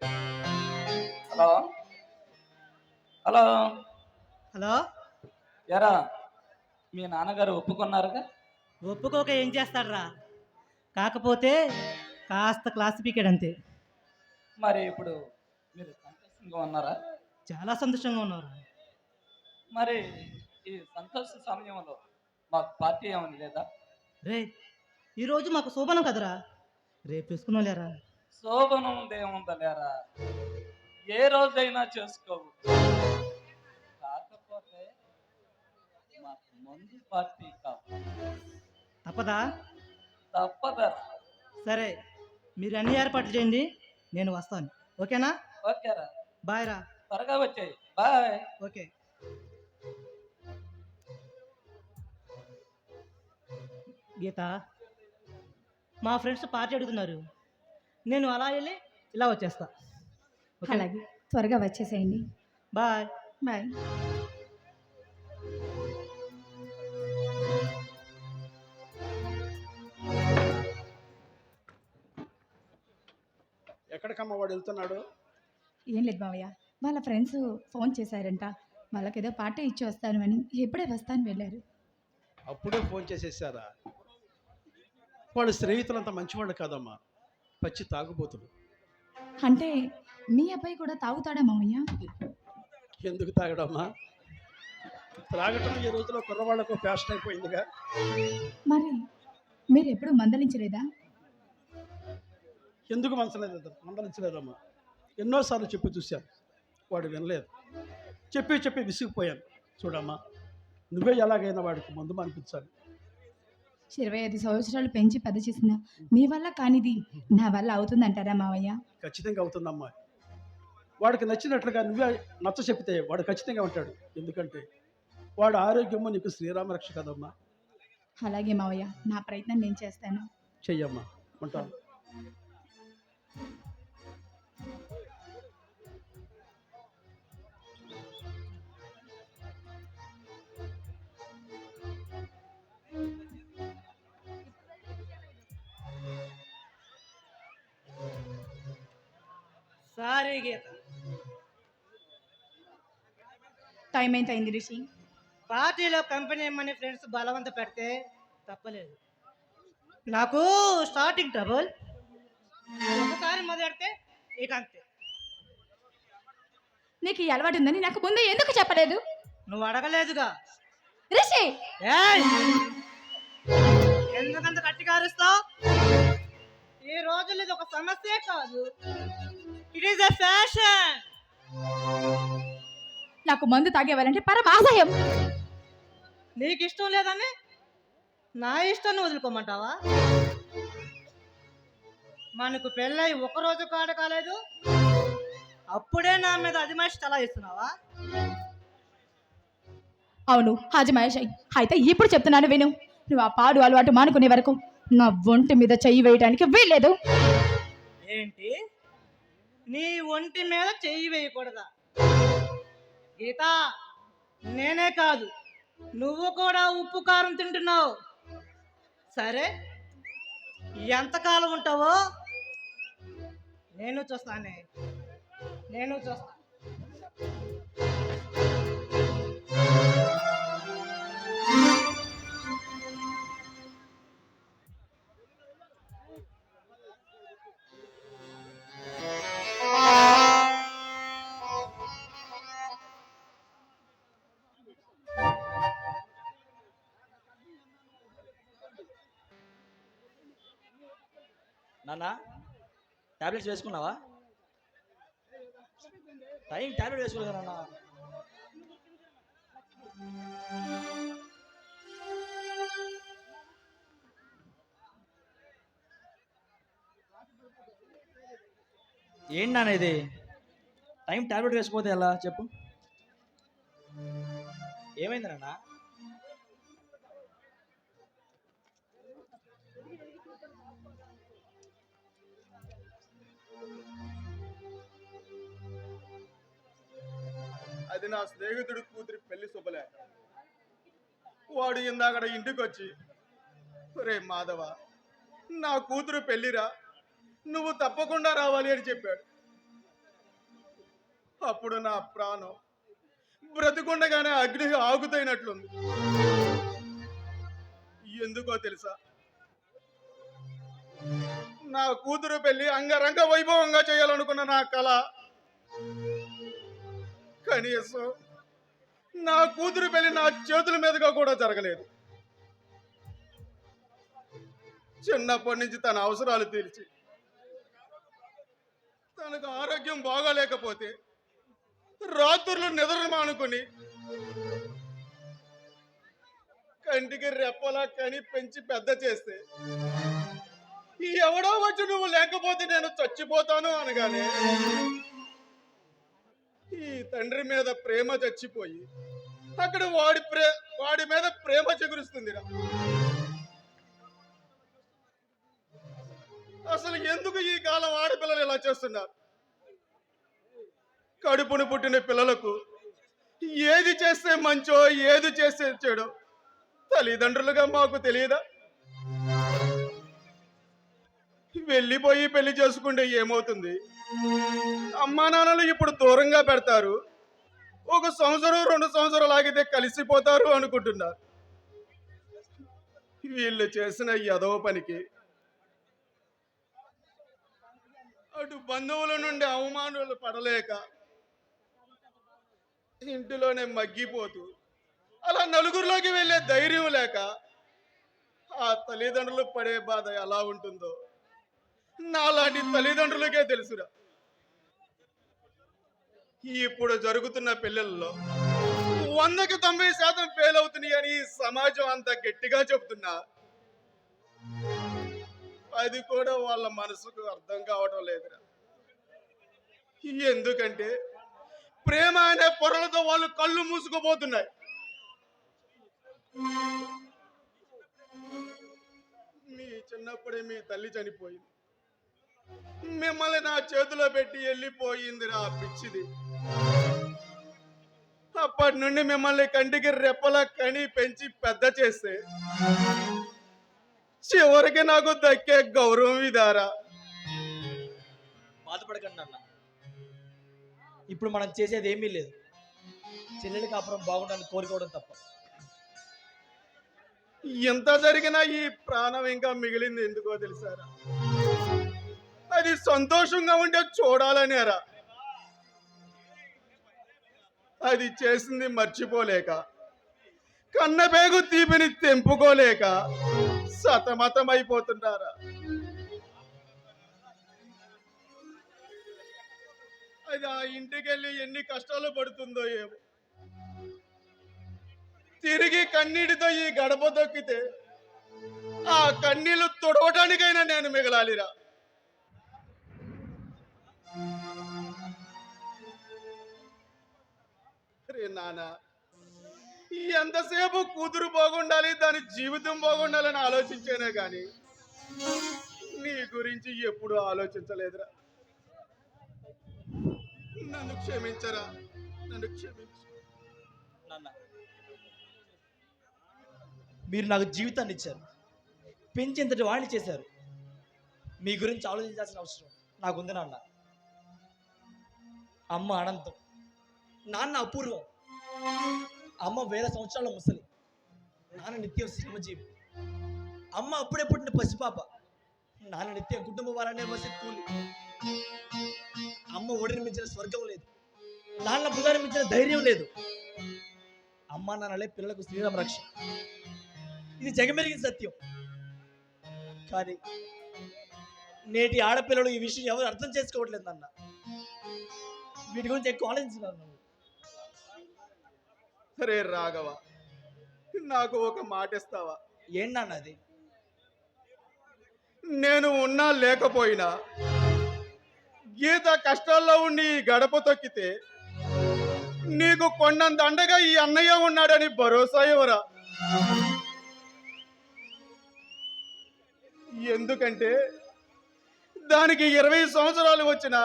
Hello? Hello? Hello? ఎరా మీ నాన్నగారు ఒప్పుకున్నారుగా? ఒప్పుకోక ఏం చేస్తాడ్రా? కాకపోతే కాస్త క్లాసిఫికేట్ అంతే. మరి ఇప్పుడు మీరు సంతోషంగా ఉన్నారా? చాలా సంతోషంగా ఉన్నారు? మరి ఈ సంతోష సమయంలో మాకు పార్టీ ఏమని లేదా? రే ఈరోజు మాకు శోభనం కదరా? రేపు వేసుకున్నాం లేరా శోభనం ఉందేముందా లేరా ఏ రోజైనా చేసుకోవచ్చు. కాకపోతే మాకు మందు పార్టీ తప్పదా? తప్పదరా సరే మీరు అన్ని ఏర్పాట్లు చేయండి నేను వస్తాను. ఓకేనా? ఓకేరా బాయ్ రా. త్వరగా వచ్చాయి. బాయ్. ఓకే. గీత మా ఫ్రెండ్స్ పార్టీ అడుగుతున్నారు. నేను అలా వెళ్ళి ఇలా వచ్చేస్తా. అలాగే. త్వరగా వచ్చేసేయండి. బాయ్. బాయ్. ఎక్కడికమ్మ వాడు వెళ్తున్నాడు? ఏం లేదు బావయ్య వాళ్ళ ఫ్రెండ్స్ ఫోన్ చేశారంట. వాళ్ళకి ఏదో పార్టీ ఇచ్చి వస్తాను అని. ఎప్పుడే వస్తాను వెళ్ళారు. అప్పుడే ఫోన్ చేసేసారా? వాడు స్నేహితులంతా మంచివాళ్ళు కాదమ్మా. పచ్చి తాగుబోతులు అంటే మీ అబ్బాయి కూడా తాగుతాడా మావయ్య ఎందుకు తాగడమ్మా? త్రాగటం ఈ రోజులో కుర్రవాళ్ళకు ఫ్యాషన్ అయిపోయిందిగా. మరి మీరు ఎప్పుడు మందలించలేదా? ఎందుకు మనసలేదు మందలించలేదమ్మా. ఎన్నోసార్లు చెప్పి చూశాను. వాడు వినలేదు. చెప్పి చెప్పి విసిగిపోయాను. చూడమ్మా నువ్వే ఎలాగైనా వాడికి ముందు అనిపించాలి ఇరవై ఐదు సంవత్సరాలు పెంచి పెద్ద చేసిన మీ వల్ల కానిది. నా వల్ల అవుతుందంటారా మావయ్య? ఖచ్చితంగా అవుతుందమ్మా. వాడికి నచ్చినట్లుగా నువ్వే నచ్చ చెప్తే వాడు ఖచ్చితంగా ఉంటాడు. ఎందుకంటే వాడు ఆరోగ్యము నీకు శ్రీరామ రక్ష కదమ్మా. అలాగే మావయ్య నా ప్రయత్నం నేను చేస్తాను. చెయ్యమ్మా. ఉంటాను. సారీ గీత టైం ఎంత అయింది రిషి? పార్టీలో కంపెనీ ఇమ్మని ఫ్రెండ్స్ బలవంత పెడితే తప్పలేదు. నాకు స్టార్టింగ్ ట్రబుల్ ఒకసారి మొదలెడితే ఇక అంతే. నీకు ఈ అలవాటు ఉందని నాకు ముందు ఎందుకు చెప్పలేదు? నువ్వు అడగలేదుగా. రిషి! ఎందుకంత గట్టిగా అరుస్తావు? ఈ రోజుల్లో ఇది ఒక సమస్యే కాదు. ఇట్ ఈస్ ఎ ఫ్యాషన్ నాకు మందు తాగేవాలంటే పరమాశయం నీకు ఇష్టం లేదని? నా ఇష్టాన్ని వదులుకోమంటావా? మనకు పెళ్ళై ఒక రోజు కాడ కాలేదు. అప్పుడే నా మీద అదిమాషి తలా ఇస్తున్నావా అవును హాజీ మహేష్ అయితే ఇప్పుడు చెప్తున్నాను విను. నువ్వు ఆ పాడు అలవాటు మానుకునే వరకు నా ఒంటి మీద చెయ్యి వేయడానికి వీల్లేదు. ఏంటి? నీ ఒంటి మీద చెయ్యి వేయకూడదా? గీత నేనే కాదు. నువ్వు కూడా ఉప్పు కారం తింటున్నావు. సరే ఎంతకాలం ఉంటావో? నేను చూస్తానే. నేను చూస్తా. నాన్న టాబ్లెట్స్ వేసుకున్నావా? టైం టాబ్లెట్ వేసుకోలేదు నాన్న. ఏంటి నాన్న ఇది? టైం టాబ్లెట్ వేసుకోతే ఎలా? చెప్పు. ఏమైంది నాన్న? అది నా స్నేహితుడు కూతురి పెళ్ళి శుభలే. వాడు ఇందాకడ ఇంటికి వచ్చి రే మాధవ నా కూతురు పెళ్ళిరా నువ్వు తప్పకుండా రావాలి అని చెప్పాడు. అప్పుడు నా ప్రాణం బ్రతికుండగానే అగ్ని ఆగుతైనట్లుంది. ఎందుకో తెలుసా? నా కూతురు పెళ్ళి అంగరంగ వైభవంగా చేయాలనుకున్న నా కళ. కనీసం నా కూతురు పెళ్ళి నా చేతుల మీదుగా కూడా జరగలేదు. చిన్నప్పటి నుంచి తన అవసరాలు తీర్చి తనకు ఆరోగ్యం బాగాలేకపోతే రాత్రులు నిద్రమానుకొని కంటికి రెప్పలా కని పెంచి పెద్ద చేస్తే ఈ ఎవడో వచ్చి నువ్వు లేకపోతే నేను చచ్చిపోతాను అనగానే ఈ తండ్రి మీద ప్రేమ చచ్చిపోయి అక్కడ వాడి ప్రే వాడి మీద ప్రేమ చిగురుస్తుందిరా. అసలు ఎందుకు ఈ కాలం ఆడపిల్లలు ఇలా చేస్తున్నారు? కడుపును పుట్టిన పిల్లలకు ఏది చేస్తే మంచో ఏది చేస్తే చెడో తల్లిదండ్రులుగా మాకు తెలియదా? వెళ్ళిపోయి పెళ్ళి చేసుకుంటే ఏమవుతుంది? అమ్మా నాన్నలు ఇప్పుడు దూరంగా పెడతారు. ఒక సంవత్సరం రెండు సంవత్సరాలు ఆగితే కలిసిపోతారు అనుకుంటున్నారు. వీళ్ళు చేసిన యదవ పనికి అటు బంధువుల నుండి అవమానాలు పడలేక ఇంటిలోనే మగ్గిపోతూ అలా నలుగురిలోకి వెళ్ళే ధైర్యం లేక ఆ తల్లిదండ్రులు పడే బాధ ఎలా ఉంటుందో నాలాంటి తల్లిదండ్రులకే తెలుసురా. ఇప్పుడు జరుగుతున్న పెళ్ళిళ్ళలో వందకి తొంభై శాతం ఫెయిల్ అవుతున్నాయి అని సమాజం అంత గట్టిగా చెబుతున్నా అది కూడా వాళ్ళ మనసుకు అర్థం కావటం లేదురా. ఎందుకంటే ప్రేమ అనే పొరలతో వాళ్ళు కళ్ళు మూసుకుపోతున్నాయి. మీ చిన్నప్పుడే మీ తల్లి చనిపోయింది. మిమ్మల్ని నా చేతిలో పెట్టి వెళ్ళిపోయిందిరా పిచ్చిది. అప్పటి నుండి మిమ్మల్ని కంటికి రెప్పలా కని పెంచి పెద్ద చేస్తే చివరికి నాకు దక్కే గౌరవం ఇదారా. బాధపడకండి అన్నా ఇప్పుడు మనం చేసేది ఏమీ లేదు. చెల్లెలి కాపురం బాగుండాలని కోరుకోవడం తప్ప. ఎంత జరిగినా ఈ ప్రాణం ఇంకా మిగిలింది ఎందుకో తెలుసారా అది సంతోషంగా ఉంటే చూడాలనేరా. అది చేసింది మర్చిపోలేక కన్నబేగు తీపిని తెంపుకోలేక సతమతమైపోతున్నారా? అది ఆ ఇంటికెళ్ళి ఎన్ని కష్టాలు పడుతుందో ఏమో. తిరిగి కన్నీటితో ఈ గడప దొక్కితే ఆ కన్నీళ్ళు తుడవటానికైనా నేను మిగలాలిరా. రే నాన్న ఎంతసేపు కూతురు బాగుండాలి దాని జీవితం బాగుండాలని ఆలోచించేనే కానీ నీ గురించి ఎప్పుడు ఆలోచించలేదురా. నన్ను క్షమించరా? నన్ను క్షమించు. నాన్న. మీరు నాకు జీవితాన్ని ఇచ్చారు. పెంచేంతటి వాడిని చేశారు. మీ గురించి ఆలోచించాల్సిన అవసరం నాకుంది నాన్న. అమ్మ అనంతం. నాన్న అపూర్వం. అమ్మ వేల సంవత్సరాల ముసలి. నాన్న నిత్యం శ్రమజీవి. అమ్మ అప్పుడే పుట్టిన పసిపాప. నాన్న నిత్యం కుటుంబ వారనే మసి కూలి. అమ్మ ఒడిని మించిన స్వర్గం లేదు. నాన్న భుజాన్ని మించిన ధైర్యం లేదు. అమ్మ నాన్నలే పిల్లలకు శ్రీరామ రక్ష. ఇది జగమెరిగిన సత్యం. కానీ నేటి ఆడపిల్లలు ఈ విషయం ఎవరు అర్థం చేసుకోవట్లేదు అన్న వీటి గురించి ఎక్కువ ఆలోచించినారు నువ్వు. రే రాఘవ నాకు ఒక మాట ఇస్తావా? ఏంటన్న అది? నేను ఉన్నా లేకపోయినా గీత కష్టాల్లో ఉండి గడప తొక్కితే నీకు కొండంత అండగా ఈ అన్నయ్య ఉన్నాడని భరోసా ఇవ్వరా? ఎందుకంటే దానికి ఇరవై సంవత్సరాలు వచ్చిన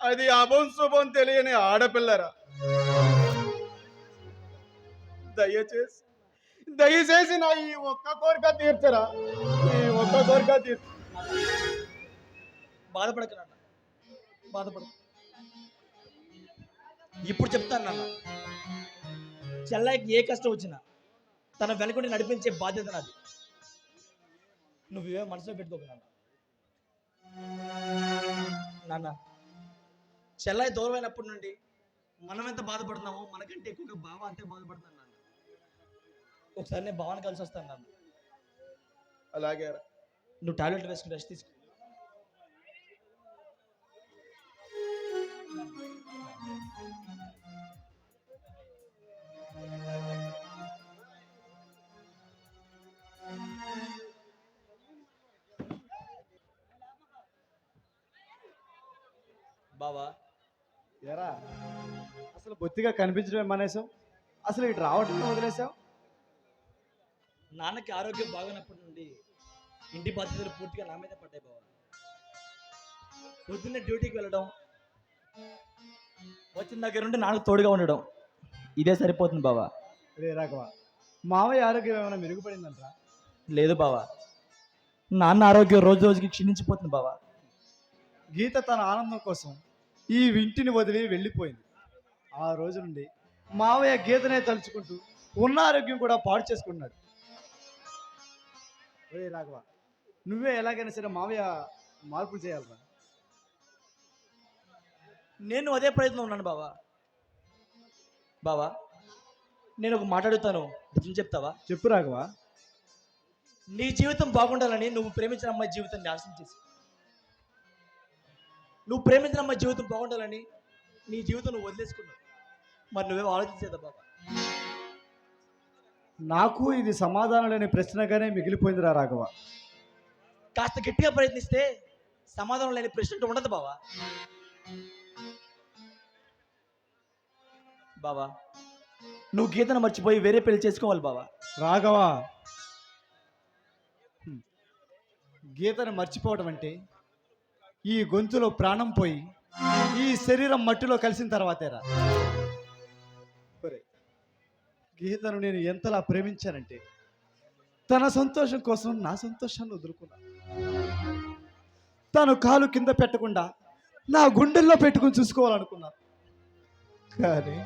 అది అభం శుభం తెలియని ఆడపిల్లరా. దయచేసి దయచేసి నా ఈ ఒక్క కోరిక తీర్చరా? ఈ ఒక్క కోరిక తీర్చు బాధపడకరా నాన్న బాధపడకు. ఇప్పుడు చెప్తాను నాన్న. చెల్లాయికి ఏ కష్టం వచ్చినా తన వెనుకుండి నడిపించే బాధ్యత నాది. నువ్వే మనసులో పెట్టుకోకు నాన్న. నాన్న చెల్లాయి దూరమైనప్పటి నుండి మనం ఎంత బాధపడుతున్నామో మనకంటే ఎక్కువగా బావ అంతే బాధపడుతున్నాను నాన్న. ఒకసారి నేను భావన కలిసి వస్తాను నాన్న. అలాగే. నువ్వు టాబ్లెట్ వేసుకుని రెస్ట్ తీసుకో. బావా. ఎరా అసలు బొత్తిగా కనిపించడమే మానేసాం అసలు ఇటు రావటం వదిలేసాం నాన్నకి ఆరోగ్యం బాగున్నప్పటి నుండి ఇంటి బాధ్యతలు పూర్తిగా నా మీద పడ్డాయి బావ. పొద్దున్నే డ్యూటీకి వెళ్ళడం వచ్చిన దగ్గర నుండి నాన్నకు తోడుగా ఉండడం. ఇదే సరిపోతుంది బావా. రే రాఘవ మావయ్య ఆరోగ్యం ఏమైనా మెరుగుపడిందంట్రా? లేదు బావా. నాన్న ఆరోగ్యం రోజు రోజుకి క్షీణించిపోతుంది బావా. గీత తన ఆనందం కోసం ఈ ఇంటిని వదిలి వెళ్ళిపోయింది. ఆ రోజు నుండి మావయ్య గీతనే తలుచుకుంటూ ఉన్న ఆరోగ్యం కూడా పాడు చేసుకున్నాడు రే రాఘవ నువ్వే ఎలాగైనా సరే మావయ్య మార్పులు చేయాలరా నేను అదే ప్రయత్నం ఉన్నాను బావా. బావా నేను ఒక మాట అడుగుతాను. నిజం చెప్తావా? చెప్పు రాఘవ. నీ జీవితం బాగుండాలని నువ్వు ప్రేమించిన అమ్మాయి జీవితాన్ని నాశనం చేసి. నువ్వు ప్రేమించిన అమ్మాయి జీవితం బాగుండాలని నీ జీవితం నువ్వు వదిలేసుకున్నావు. మరి నువ్వేమో ఆలోచించేదా బాబా నాకు ఇది సమాధానం లేని ప్రశ్నగానే మిగిలిపోయిందిరా రాఘవ. కాస్త గట్టిగా ప్రయత్నిస్తే సమాధానం లేని ప్రశ్న ఉండదు బావా. బావా నువ్వు గీతను మర్చిపోయి వేరే పెళ్ళి చేసుకోవాలి బావా. రాఘవ గీతను మర్చిపోవడం అంటే ఈ గొంతులో ప్రాణం పోయి ఈ శరీరం మట్టిలో కలిసిన తర్వాతేరా. గీతను నేను ఎంతలా ప్రేమించానంటే తన సంతోషం కోసం నా సంతోషాన్ని వదులుకున్నా. తను కాలు కింద పెట్టకుండా నా గుండెల్లో పెట్టుకుని చూసుకోవాలనుకున్నా. కానీ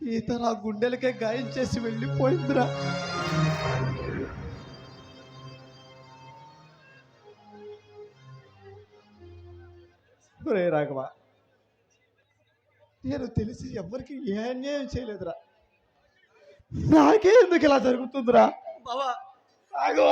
గీత నా గుండెలకే గాయం చేసి వెళ్ళిపోయిందిరా. ఒరే రాఘవ నేను తెలిసి ఎవరికి ఏ అన్యాయం చేయలేదురా. నాకే ఎందుకు ఇలా జరుగుతుందిరా? బావా. రాఘవ!